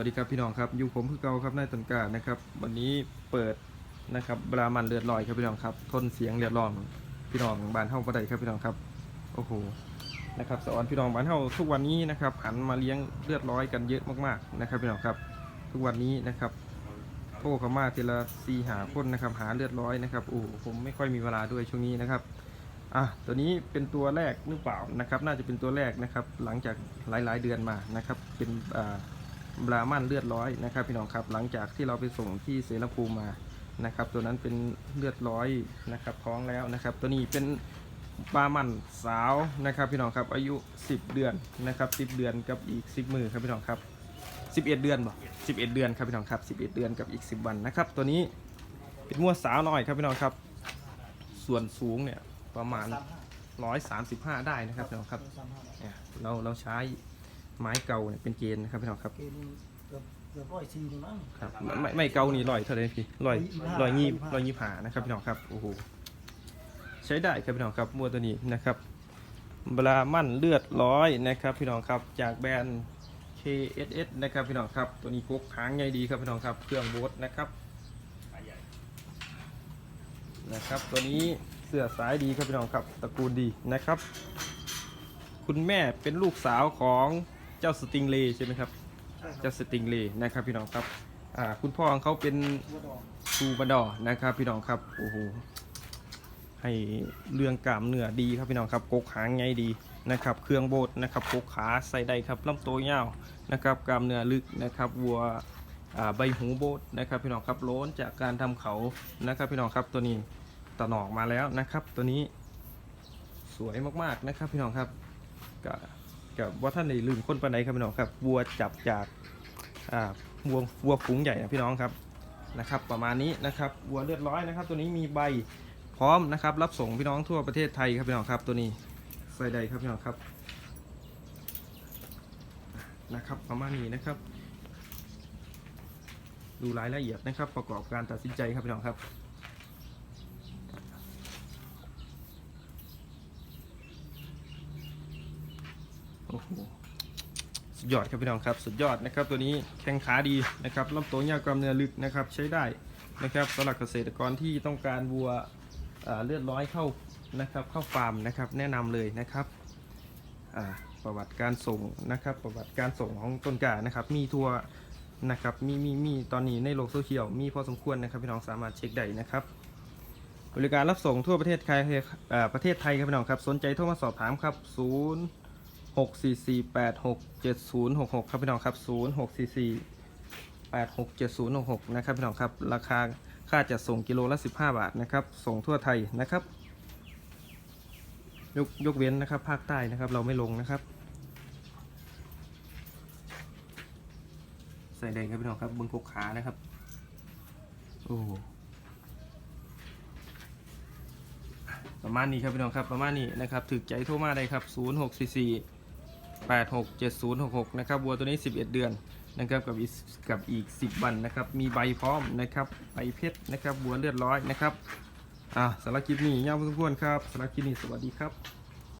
วัสดีครับพี่น้องครับอยู่ผมคือเก่าครับนายต้นกล้านะครับ วันนี้เปิดนะครับบรามันเลือดลอยครับพี่น้องครับทนเสียงเลือดร้อนพี่น้องบ้านเฮาบ่ได้ครับพี่น้องครับโอ้โหนะครับสอนพี่น้องบ้านเฮาทุกวันนี้นะครับหันมาเลี้ยงเลือดร้อยกันเยอะมากๆนะครับพี่น้องครับ ทุกวันนี้นะครับโทรเข้ามาทีละสี่หาคนนะครับหาเลือดร้อยนะครับโอ้ผมไม่ค่อยมีเวลาด้วยช่วงนี้นะครับอะตัวนี้เป็นตัวแรกหรือเปล่านะครับ น่าจะเป็นตัวแรกนะครับ หลังจากหลายๆเดือนมานะครับเป็นอ่า บรามันเลือดร้อยนะครับ พี่น้องครับหลังจากที่เราไปส่งที่เสรภูมิมานะครับ ตัวนั้นเป็นเลือดร้อยนะครับท้องแล้วนะครับ ตัวนี้เป็นบรามันสาวนะครับ พี่น้องครับอายุ 10 เดือนนะครับ 10 เดือนกับอีก 10 มือครับพี่น้องครับ 11 เดือนบ่11 เดือนครับพี่น้องครับ 11 เดือนกับอีก 10 วันนะครับ ตัวนี้เป็นงัวสาวหน้อยครับพี่น้องครับ ส่วนสูงเนี่ยประมาณ 135 ได้นะครับพี่น้องครับเนี่ยเราเราใช้ ไม้เก่าเนี่ยเป็นเกณฑ์นะครับพี่น้องครับเกณฑ์เกือบเกือบร้อยสี่นี่มั้ง ครับไม่ไม่ไม่เกานี่ลอยเท่าไหรพี่ลอยร้ลออยยยี่ยี่สิบห้าลอยยี่ผานะครับพี่น้องครับโอ้โหใช้ได้ครับพี่น้องครับมัวตัวนี้นะครับบรามั่นเลือดร้อยนะครับพี่น้องครับจากแบรนด์ KSS นะครับพี่น้องครับตัวนี้กุ๊กหางใหญ่ดีครับพี่น้องครับเครื่องโบ๊ทนะครับนะครับตัวนี้เสื้อสายดีครับพี่น้องครับตระกูลดีนะครับ คุณแม่เป็นลูกสาวของ เจ้าสติงเลย์ใช่ไหมครับใช่ครัเจ้าบสติงเลย์นะครับพี่น้องครับอ่าคุณพ่อของเขาเป็นวัวดอกซูบาดอร์นะครับพี่น้องครับโอ้โหให้เรื่องกล้ามเนื้อดีครับพี่น้องครับกกหางไงดีนะครับ เครื่องโบดนะครับกกขาใส่ได้ครับลำตัวยาวนะครับกล้ามเนื้อลึกนะครับวัวอ่าใบหูโบดนะครับพี่น้องครับโล้นจากการทำเขานะครับพี่น้องครับตัวนี้ตะหนอกมาแล้วนะครับ ตัวนี้สวยมากๆนะครับพี่น้องครับกับ กับว่าท่านในลืมคนปานใดครับพี่น้องครับวัวจับจากอ่าวัววัวฝูงใหญ่นะพี่น้องครับนะครับ ประมาณนี้นะครับวัวเลือดร้อยนะครับ ตัวนี้มีใบพร้อมนะครับ รับส่งพี่น้องทั่วประเทศไทยครับพี่น้องครับตัวนี้ใส่ใดครับพี่น้องครับนะครับ ประมาณนี้นะครับ ดูรายละเอียดนะครับ ประกอบการตัดสินใจครับพี่น้องครับ โอ้โหสุดยอดครับพี่น้องครับ สุดยอดนะครับตัวนี้แข้งขาดีนะครับลำตัวยาวกล้ามเนื้อลึกนะครับใช้ได้นะครับสำหรับเกษตรกรที่ต้องการวัวเลือดร้อยเข้านะครับเข้าฟาร์มนะครับแนะนำเลยนะครับประวัติการส่งนะครับประวัติการส่งของต้นก้านะครับมีทัวร์นะครับมีมีมีตอนนี้ในโลกโซเชียลมีพอสมควรนะครับพี่น้องสามารถเช็คได้นะครับบริการรับส่งทั่วประเทศไทยประเทศไทยครับพี่น้องครับสนใจโทรมาสอบถามครับ 0 หกสี่สี่แปดหกเจ็ดศูนย์หกหกครับพี่น้องครับศูนย์หกสี่สี่แปดหกเจ็ดศูนย์หกหกนะครับพี่น้องครับ ราคาค่าจัดส่งกิโลละสิบห้าบาทนะครับ ส่งทั่วไทยนะครับ ยกยกเว้นนะครับภาคใต้นะครับเราไม่ลงนะครับ ใส่แดงครับพี่น้องครับบนกกขานะครับ โอ้ประมาณนี้ครับพี่น้องครับประมาณนี้นะครับถึกใจโทรมาได้ครับ 0 8 6 7 0 6 6นะครับวัวตัวนี้ 11 เดือนนะครับกับอีกกับอีก 10 วันนะครับ มีใบพร้อมนะครับใบเพชรนะครับวัวเลือดร้อยนะครับอ่าสารบคลิปนี้ยาวพอสมควรครับสารบคลิปนี้สวัสดีครับ